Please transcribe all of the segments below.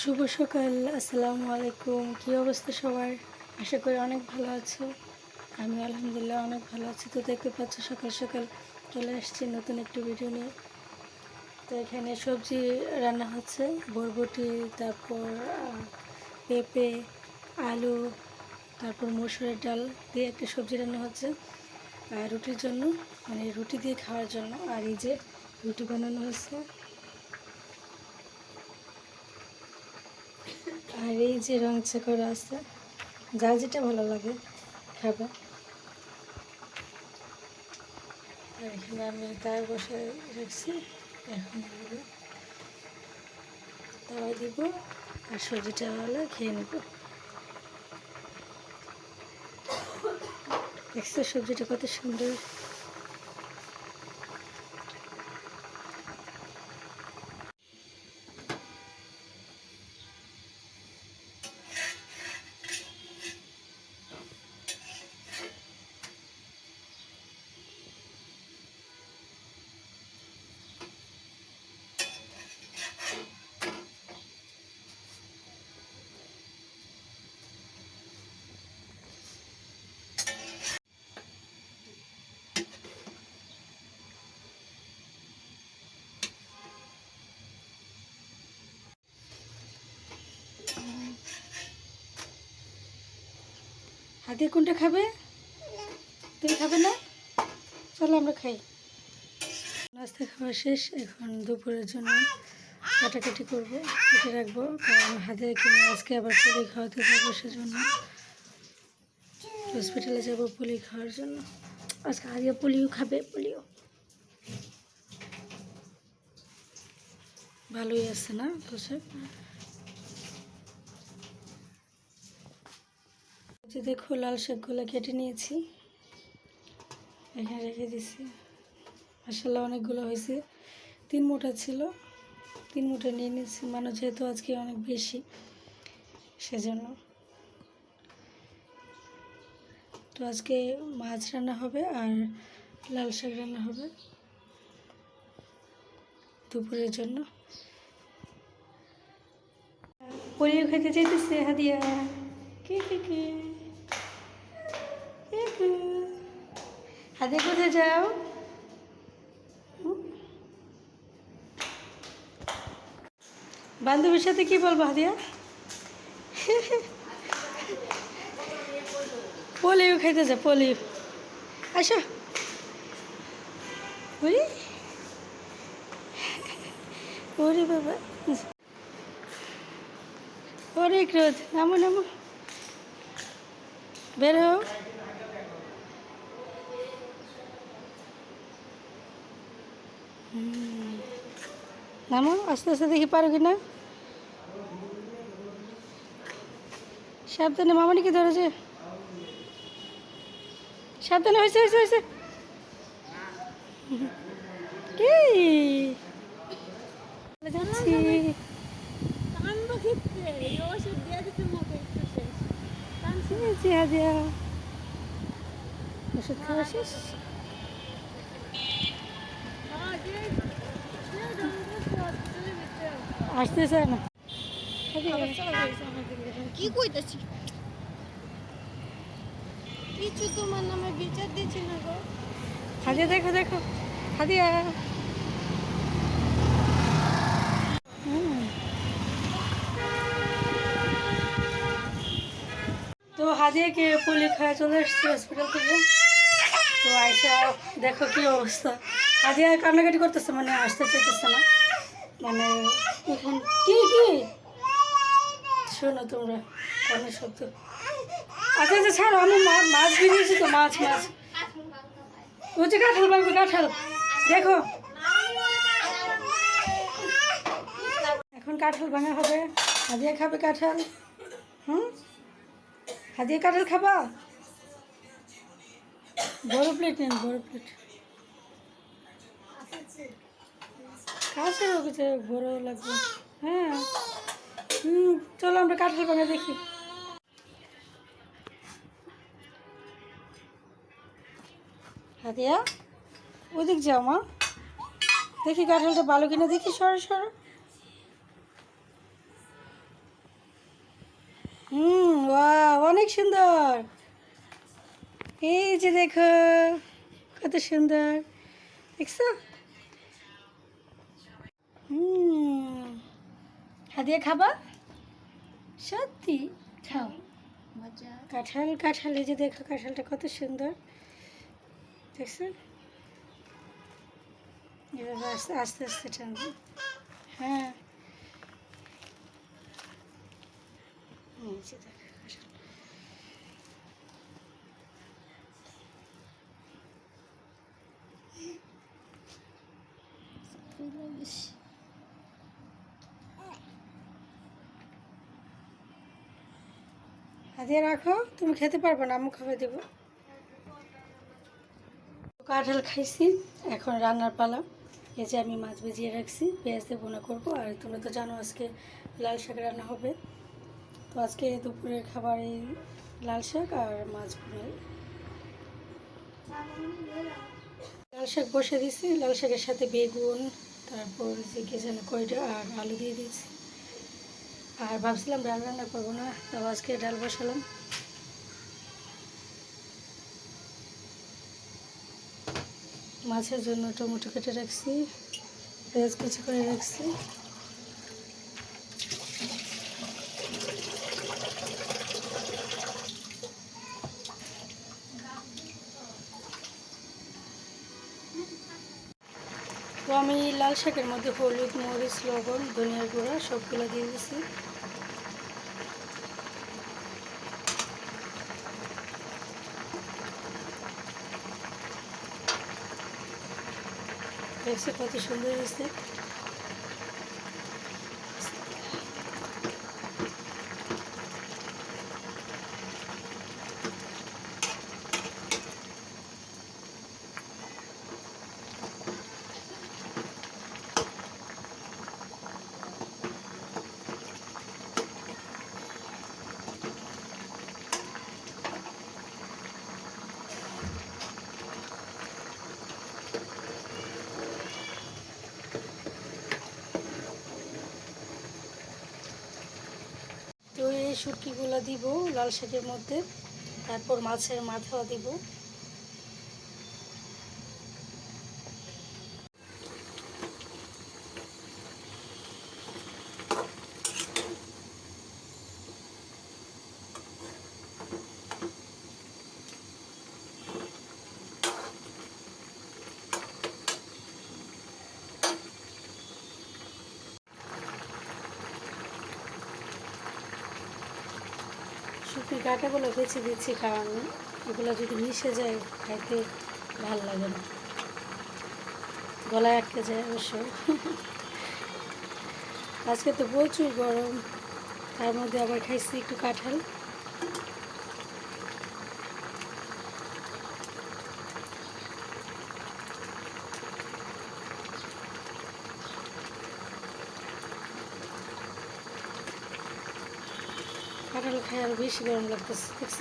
শুভ সকাল, আসসালামু আলাইকুম। কী অবস্থা সবার? আশা করি অনেক ভালো আছো। আমি আলহামদুলিল্লাহ অনেক ভালো আছি। তো দেখতে পাচ্ছ সকাল সকাল চলে আসছি নতুন একটি ভিডিও নিয়ে। তো এখানে সবজি রান্না হচ্ছে। বরবটি, তারপর পেঁপে, আলু, তারপর মসুরের ডাল দিয়ে একটা সবজি রান্না হচ্ছে। আর রুটির জন্য মানে রুটি দিয়ে খাওয়ার জন্য। আর এই যে রুটি বানানো হচ্ছে। আর এই যে রং করা আছে, যা যেটা ভালো লাগে, খাবে। আর এখানে আমি তার বসে রাখছি এখন তাওয়ায় দিব, আর সবজিটা হলে খেয়ে নেব। দেখছ সবজিটা কত সুন্দর? হাতে কোনটা খাবে? তুমি খাবে না? চলো আমরা খাই। নাস্তা খাওয়া শেষ, এখন দুপুরের জন্য কাটাকাটি করব, কেটে রাখব, কারণ হাতে কিনে আজকে আবার পুলি খাওয়াতে যাব সেজন্য। হসপিটালে যাব পুলি খাওয়ার জন্য। আজকে আগে পুলিও খাবে, পুলিও। ভালোই আছে না পোশাক যে দেখো লাল শাকগুলো কেটে নিয়েছি। এখানে রেখে দিছি। আসলে অনেকগুলো হয়েছে। তিন মোটা ছিল। তিন মোটা নিয়ে নিয়েছি। মানুষ যেহেতু আজকে অনেক বেশি, সেজন্য। তো আজকে মাছ রান্না হবে আর লাল শাক রান্না হবে দুপুরের জন্য। পরিও খেতে চাইতেছে হাদিয়া। কে কে কে? হাদিয়া কোথায় যাও? বান্ধবীর সাথে কি বলব হাদিয়া পোলিও খাইতে যা, পোলিও। আসো। ওরে ওরে বাবা। ওরে ক্রোধ, নামো নামো। বের নামো আস্তে আস্তে দেখি পারো কি না? সাবধানে মামনিকে ধরেছে? সাবধানে, হয়েছে হয়েছে হয়েছে। কি? ওষুধ খাওয়া শেষ হ্যাঁ দিয়ে দিয়ে জঙ্গল চলে যেতে আসতে চায় না। কি কইতেছি? কিছু তোমার নামে বিচার দিচ্ছি না গো। হাদিয়া দেখো দেখো হাদিয়া তো হাদিয়াকে পুলি খাওয়া চলে এসছি হসপিটাল থেকে? তো আয়সা দেখো কি অবস্থা। হাদিয়া কান্নাকাটি করতেছে মানে আসতে চাইতেছে না। মানে কি কি? শোনো তোমরা কানের শব্দ। আচ্ছা আচ্ছা ছাড়ো, আমি মাছ ভিজিয়েছি তো, মাছ মাছ। যে কাঁঠাল বাংবে কাঁঠাল। দেখো। এখন কাঁঠাল ভাঙা হবে। হাদিয়া খাবে কাঁঠাল। হুম? হাদিয়া কাঁঠাল খাবা? বড় প্লেট নেন, বড় প্লেট কাছে ওকে বড় লাগবে হ্যাঁ। হুম, চলো আমরা কাঁঠাল ভাঙা দেখি। হাদিয়া ওদিক যাও মা। দেখি কাঁঠালটা ভালো কিনা, দেখি সরো সরো। হুম বাহ অনেক সুন্দর। এই যে দেখো, কত সুন্দর। দেখছ? হুম। হাদিয়ে খাবা? সত্যি? খাও। মজা। কাঁঠাল কাঁঠাল এই যে দেখো কাঁঠালটা কত সুন্দর। দেখছ? এভাবে আস্তে আস্তে আস্তে টানবো। হ্যাঁ। দেখো কাঁঠাল। হাতিয়ে রাখো, তুমি খেতে পারবে না আমি খাবে দেবো। কাঁঠাল খাইছি, এখন রান্নার পালা। এই যে আমি মাছ ভিজিয়ে রাখছি, পেঁয়াজ দিয়ে বোনা করব। আর তোমরা তো জানো আজকে লাল শাক রান্না হবে। তো আজকে দুপুরের খাবার এই লাল শাক আর মাছ বোনা লাল শাক বসে দিয়েছি। লাল শাকের সাথে বেগুন, তারপর যে কে যেন কয়টা আর আলু দিয়ে দিয়েছি। আর ভাবছিলাম ডাল রান্না করব না তো আজকে ডাল বসালাম। মাছের জন্য টমেটো কেটে রাখছি, পেঁয়াজ কুচি করে রাখছি তো আমি লাল শাকের মধ্যে হলুদ, মরিচ, লবণ, ধনিয়ার গুঁড়া সবগুলো দিয়ে দিয়েছি দেখছি কত সুন্দর হয়েছে তো এই শুটকিগুলো দিব লাল শাকের মধ্যে তারপর মাছের মাথাও দিব। শুটকির কাঁটাগুলো বেছে দিচ্ছি কারণ এগুলো যদি মিশে যায়, খাইতে ভালো লাগে না। গলায় আটকে যায় অবশ্য। আজকে তো প্রচুর গরম, তার মধ্যে আবার খাইছি একটু কাঁঠাল। কাঁঠাল খাই আরও বেশি গরম লাগতেছে দেখছ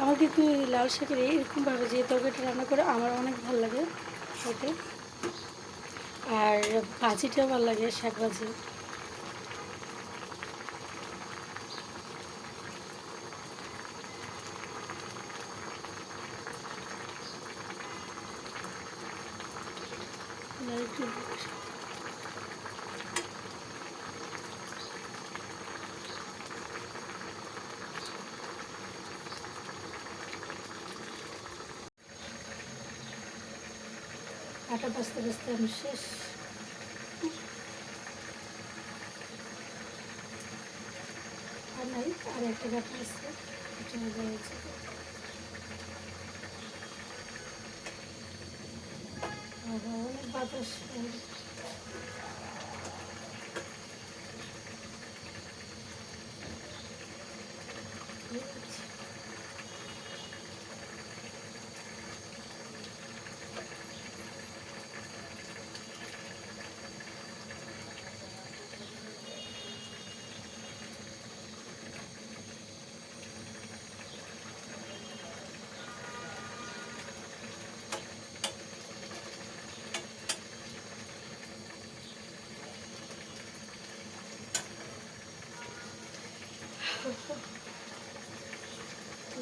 আমার কিন্তু লাল শাকের এরকমভাবে যে তরকারিটা রান্না করে আমার অনেক ভালো লাগে খেতে। আর ভাজিটাও ভালো লাগে, শাক ভাজি আর একটু আটা বাঁচতে বাঁচতে আমি শেষ আর নাই, আর একটা কাটা আছে, এটা দেওয়া অনেক বাতাস। ঠিক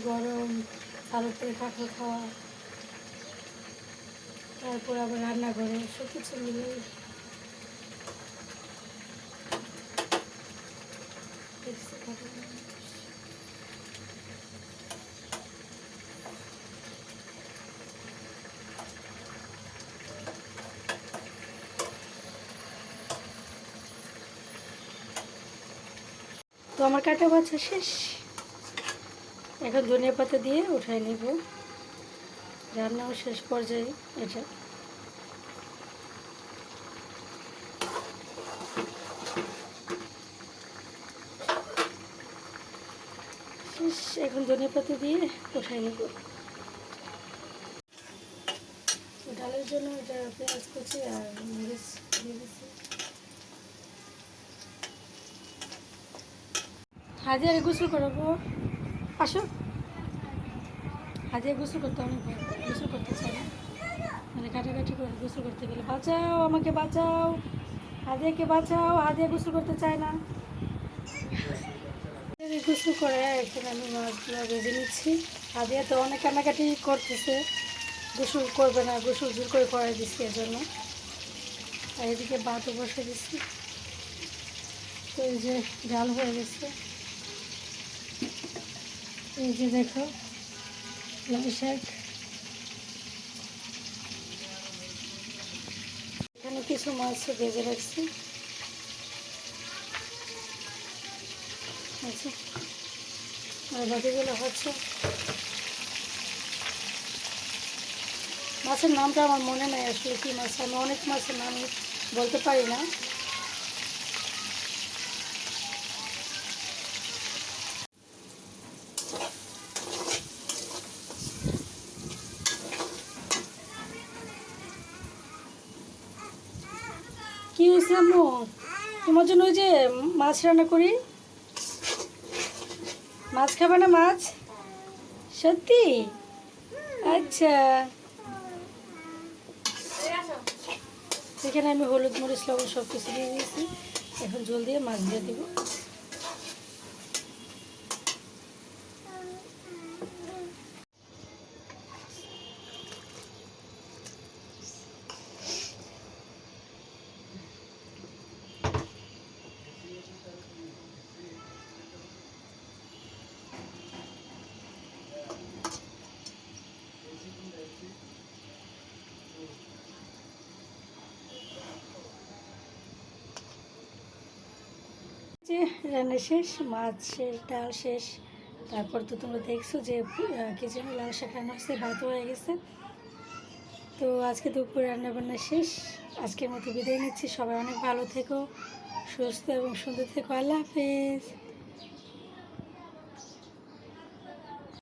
গরম তার উপরে কাঁকড়া খাওয়া তারপর আবার রান্না করে সব কিছু মিলে দেখছি কত মানুষ। তো আমার কাটা বাছা শেষ। এখন ধনিয়া পাতা দিয়ে উঠাই নিব। রান্নাও শেষ পর্যায়ে এটা। শেষ, এখন ধনিয়া পাতা দিয়ে উঠাই নিব। ডালের জন্য এটা পেঁয়াজ কুচি আর মরিচ দিয়ে দিচ্ছি। হাজিয়ারে গোসল করাবো আসো হাজিয়া গোসল করতে অনেক গোসল করতে চাই না মানে কাটাকাটি করে গোসল করতে গেলে বাঁচাও, আমাকে বাঁচাও। হাদিয়াকে বাঁচাও হাদিয়া গোসল করতে চায় না। গোসল করে এখন আমি মাছগুলো ভেজে নিচ্ছি। হাদিয়া তো অনেক কান্নাকাটি করতেছে গোসল করবে না গোসল জোর করে করাই দিচ্ছি এর জন্য আর এদিকে বাতও বসে দিচ্ছি তো এই যে ডাল হয়ে গেছে। এই যে দেখো, লাল শাক। এখানে কিছু মাছ ভেজে রাখছি। আচ্ছা। আর বাকিগুলো হচ্ছে মাছের নামটা আমার মনে নেই আসলে কী মাছ, আমি অনেক মাছের নাম বলতে পারি না। আম্মু তোমার জন্য ওই যে মাছ রান্না করি। মাছ খাবে না মাছ? সত্যি? আচ্ছা। এখানে আমি হলুদ মরিচ, লবণ সব কিছু দিয়ে দিয়েছি। এখন জল দিয়ে মাছ দিয়ে দিব। যে রান্না শেষ, মাছ শেষ, ডাল শেষ। তারপর তো তোমরা দেখছ যে কিচেনে লাল শাক রান্না হচ্ছে, ভাত হয়ে গেছে। তো আজকে দুপুর রান্না বান্না শেষ। আজকের মতো বিদায় নিচ্ছি। সবাই অনেক ভালো থেকো, সুস্থ এবং সুন্দর থেকো। আল্লাহ হাফেজ।